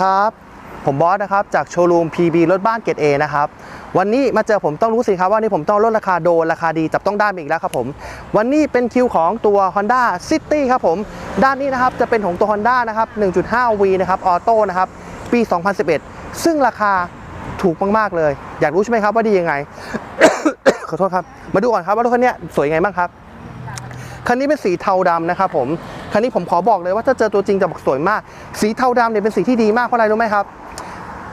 ครับผมบอสนะครับจากโชว์รูม PB รถบ้านเกรด A นะครับวันนี้มาเจอผมต้องรู้สิครับว่านี่ผมต้องลดราคาโดนราคาดีจับต้องได้อีกแล้วครับผมวันนี้เป็นคิวของตัว Honda City ครับผมด้านนี้นะครับจะเป็นของตัว Honda นะครับ 1.5V นะครับออโต้นะครับปี 2011 ซึ่งราคาถูกมากๆเลย อยากรู้ใช่ไหมครับว่าดียังไง ขอโทษครับ มาดูก่อนครับว่ารถคันนี้สวยไงบ้างครับคันนี้เป็นสีเทาดำนะครับผม คันนี้ผมขอบอกเลยว่าถ้าเจอตัวจริงจะบอกสวยมาก สีเทาดำเนี่ยเป็นสีที่ดีมากเพราะอะไรรู้ไหมครับ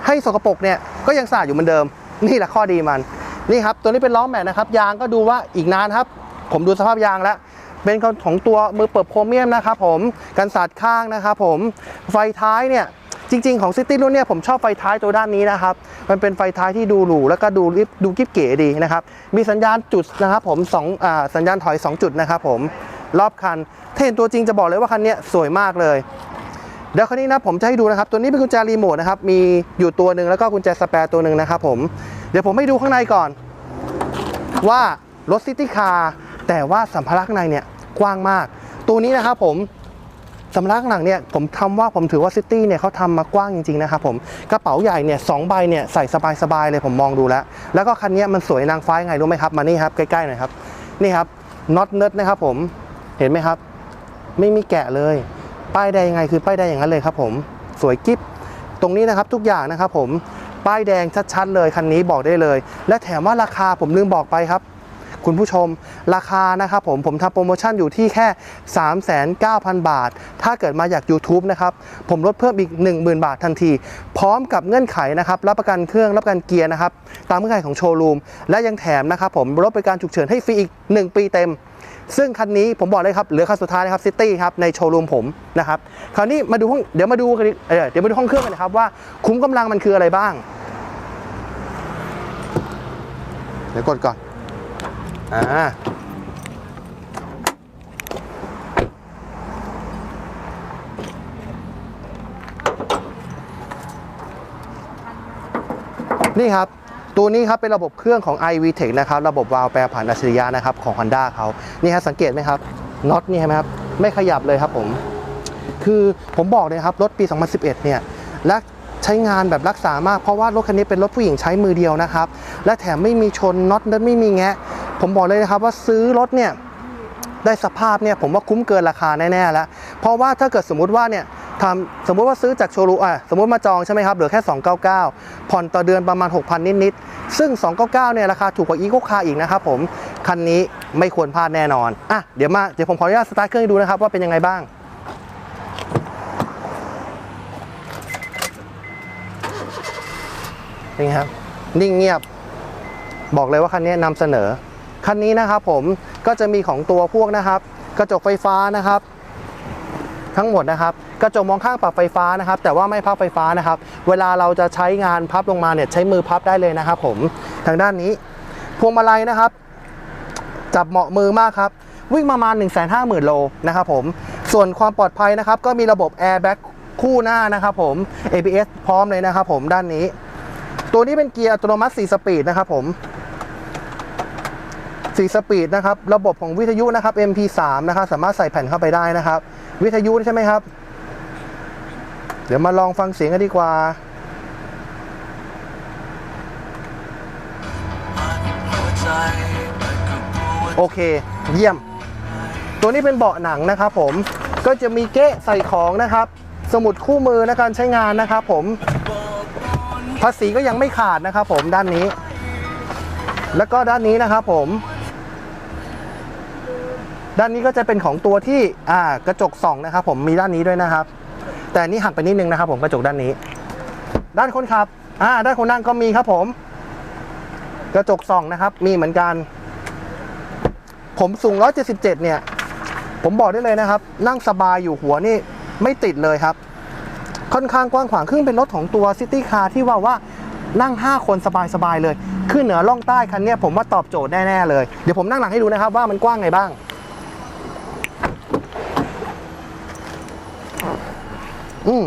ให้สกปรกเนี่ยก็ยังสะอาดอยู่เหมือนเดิม นี่แหละข้อดีมันนี่ครับตัวนี้เป็นล้อแม็กนะครับยางก็ดูว่าอีกนานครับ ผมดูสภาพยางแล้วเป็นของตัวมือเปิดโพรเมียมนะครับผมกันสาดข้างนะครับผมไฟท้ายเนี่ยจริง ๆ ของซิตี้รุ่นเนี่ยผมชอบไฟท้ายตัวด้านนี้นะครับ มันเป็นไฟท้ายที่ดูหรูแล้วก็ดูดูกิ๊บเก๋ดีนะครับ มีสัญญาณจุดนะครับผมสองอ่าสัญญาณถอย 2 จุดนะครับผม รอบคันถ้าเห็นตัวจริงจะบอกเลยว่าคันนี้สวยมากเลยเดี๋ยวคันนี้นะผมจะให้ดูนะครับ ตัวนี้เป็นกุญแจรีโมทนะครับ มีอยู่ตัวหนึ่งแล้วก็กุญแจสแปร์ตัวหนึ่งนะครับผมเดี๋ยวผมให้ดูข้างในก่อน ว่ารถซิตี้คาร์แต่ว่าสัมภาระข้างในเนี่ยกว้างมาก ตัวนี้นะครับผมสัมภาระข้างหลังเนี่ยผมทำว่าผมถือว่าซิตี้เนี่ยเขาทำมากว้างจริงๆนะครับผมกระเป๋าใหญ่เนี่ยสองใบเนี่ยใส่สบายๆเลยผมมองดูแล้ว แล้วก็คันนี้มันสวยนางฟ้ายังไงรู้ไหมครับ มานี่ครับใกล้ๆหน่อยครับนี่ครับน็อตเนิร์ดนะครับผม เห็นไหมครับ ไม่มีแกะเลย ป้ายแดงยังไงคือป้ายแดงอย่างนั้นเลยครับผมสวยกิ๊บตรงนี้นะครับทุกอย่างนะครับผมป้ายแดงชัดๆเลยคันนี้บอกได้เลย และแถมว่าราคาผมลืมบอกไปครับ คุณผู้ชมราคานะครับผมผมทำโปรโมชั่นอยู่ที่แค่ 39,000 บาท ถ้าเกิดมาจาก YouTube นะครับผมลดเพิ่มอีก 10,000 บาททันที พร้อมกับเงื่อนไขนะครับรับประกันเครื่องรับประกันเกียร์นะครับตามเงื่อนไขของโชว์รูมและยังแถมนะครับผมรถบริการฉุกเฉินให้ฟรีอีก 1 ปีเต็ม ซึ่งคันนี้ผมบอกเลยครับเหลือคันสุดท้ายนะครับซิตี้ครับในโชว์รูมผมนะครับคราวนี้มาดูห้องเดี๋ยวมาดูเดี๋ยวมาดูห้องเครื่องกันนะครับว่าคุ้มกำลังมันคืออะไรบ้างเดี๋ยวกดก่อนอ่านี่ครับ ตัวนี้ครับเป็นระบบเครื่องของ iVTEC นะครับระบบวาล์วแปรผันอัจฉริยะนะครับของ Honda เขานี่ฮะสังเกตไหมครับน็อตนี่เห็นไหมครับไม่ขยับเลยครับผม คือผมบอกเลยครับรถปี 2011 เนี่ยและใช้งานแบบรักษามากเพราะว่ารถคันนี้เป็นรถผู้หญิงใช้มือเดียวนะครับ และแถมไม่มีชนน็อตนั้นไม่มีแงะ ผมบอกเลยนะครับว่าซื้อรถเนี่ยได้สภาพเนี่ยผมว่าคุ้มเกินราคาแน่ๆแล้ว เพราะว่าถ้าเกิดสมมุติว่าเนี่ย ทำสมมติว่าซื้อจากโชว์รูมอะสมมติมาจองใช่ไหมครับเหลือแค่ 299 ผ่อนต่อเดือนประมาณ 6,000 นิดๆซึ่ง 299 เนี่ยราคาถูกกว่าอีโคคาอีกนะครับผม คันนี้ไม่ควรพลาดแน่นอนอะเดี๋ยวมาเดี๋ยวผมขออนุญาตสตาร์ทเครื่องให้ดูนะครับว่าเป็นยังไงบ้างนไงครับนิ่งเงียบบอกเลยว่าคันนี้นำเสนอ คันนี้นะครับผมก็จะมีของตัวพวกนะครับ กระจกไฟฟ้านะครับ ทั้งหมดนะครับกระจกมองข้างปรับไฟฟ้านะครับ แต่ว่าไม่พับไฟฟ้านะครับ เวลาเราจะใช้งานพับลงมาเนี่ยใช้มือพับได้เลยนะครับ ผมทางด้านนี้ พวงมาลัยนะครับ จับเหมาะมือมากครับวิ่งประมาณ 1 5 0 0 0 0 โลนะครับผมส่วนความปลอดภัยนะครับ ก็มีระบบ Airbag คู่หน้านะครับผม ABS พร้อมเลยนะครับผมด้านนี้ ตัวนี้เป็นเกียร์อัตโนมัติ 4 สปีดนะครับผม4สปีดนะครับ ระบบของวิทยุนะครับ MP3 นะครับ สามารถใส่แผ่นเข้าไปได้นะครับ วิทยุใช่ไหมครับ เดี๋ยวมาลองฟังเสียงกันดีกว่าโอเค เยี่ยม ตัวนี้เป็นเบาะหนังนะครับผมก็จะมีเก๊ะใส่ของนะครับ สมุดคู่มือในการใช้งานนะครับผม ภาษีก็ยังไม่ขาดนะครับผมด้านนี้ แล้วก็ด้านนี้นะครับผม ด้านนี้ก็จะเป็นของตัวที่อ่ากระจกส่องนะครับ ผมมีด้านนี้ด้วยนะครับ แต่นนี้หักไปนิดนึงนะครับ ผมกระจกด้านนี้ ด้านคนขับอ่าด้านคนนั่งก็มีครับผม กระจกส่องนะครับ มีเหมือนกัน ผมสูง 177 เนี่ย ผมบอกได้เลยนะครับ นั่งสบายอยู่หัวนี่ไม่ติดเลยครับ ค่อนข้างกว้างขวางขึ้นเป็นรถของตัวซิตี้คาร์ที่ว่าว่านั่ง 5 คนสบายๆเลย ขึ้นเหนือล่องใต้คันนี้ผมว่าตอบโจทย์แน่ๆเลย เดี๋ยวผมนั่งหลังให้ดูนะครับว่ามันกว้างไงบ้าง อืม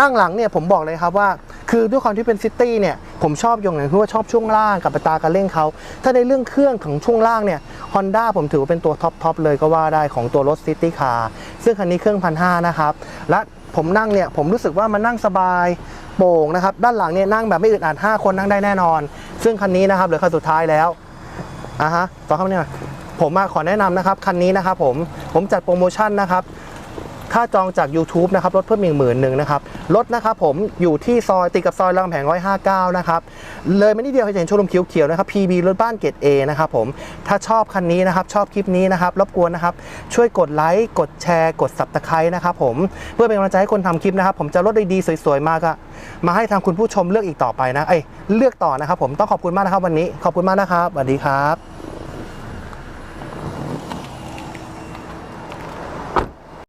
นั่งหลังเนี่ยผมบอกเลยครับว่า คือด้วยความที่เป็นซิตี้เนี่ย ผมชอบอย่างหนึ่งคือว่าชอบช่วงล่างกับอัตราการเร่งเขาถ้าในเรื่องเครื่องของช่วงล่างเนี่ย Honda ผมถือว่าเป็นตัวท็อปทอปเลยก็ว่าได้ของตัวรถซิตี้คาร์ซึ่งคันนี้เครื่องพันห้านะครับ และผมนั่งเนี่ยผมรู้สึกว่ามันนั่งสบายโปร่งนะครับ ด้านหลังเนี่ยนั่งแบบไม่อึดอัด5คนนั่งได้แน่นอน ซึ่งคันนี้นะครับเหลือคันสุดท้ายแล้วอะฮะต่อเข้ามาเนี่ยผมมาขอแนะนำนะครับคันนี้นะครับผมผมจัดโปรโมชั่นนะครับ ถ้าจองจาก YouTube นะครับลดเพิ่มอีกหมื่นหนึ่งนะครับลดนะครับผมอยู่ที่ซอยติดกับซอยรามแผง159 นะครับเลยไม่นิดเดียวจะเห็นโชว์รูมเขียวๆนะครับ PB รถบ้านเกรด A นะครับผมถ้าชอบคันนี้นะครับชอบคลิปนี้นะครับรบกวนนะครับช่วยกดไลค์กดแชร์กด Subscribe นะครับผมเพื่อเป็นกำลังใจให้คนทำคลิปนะครับผมจะลดดีๆสวยๆมากอะมาให้ทางคุณผู้ชมเลือกอีกต่อไปนะเอ้ยเลือกต่อนะครับผมต้องขอบคุณมากนะครับวันนี้ขอบคุณมากนะครับสวัสดีครับ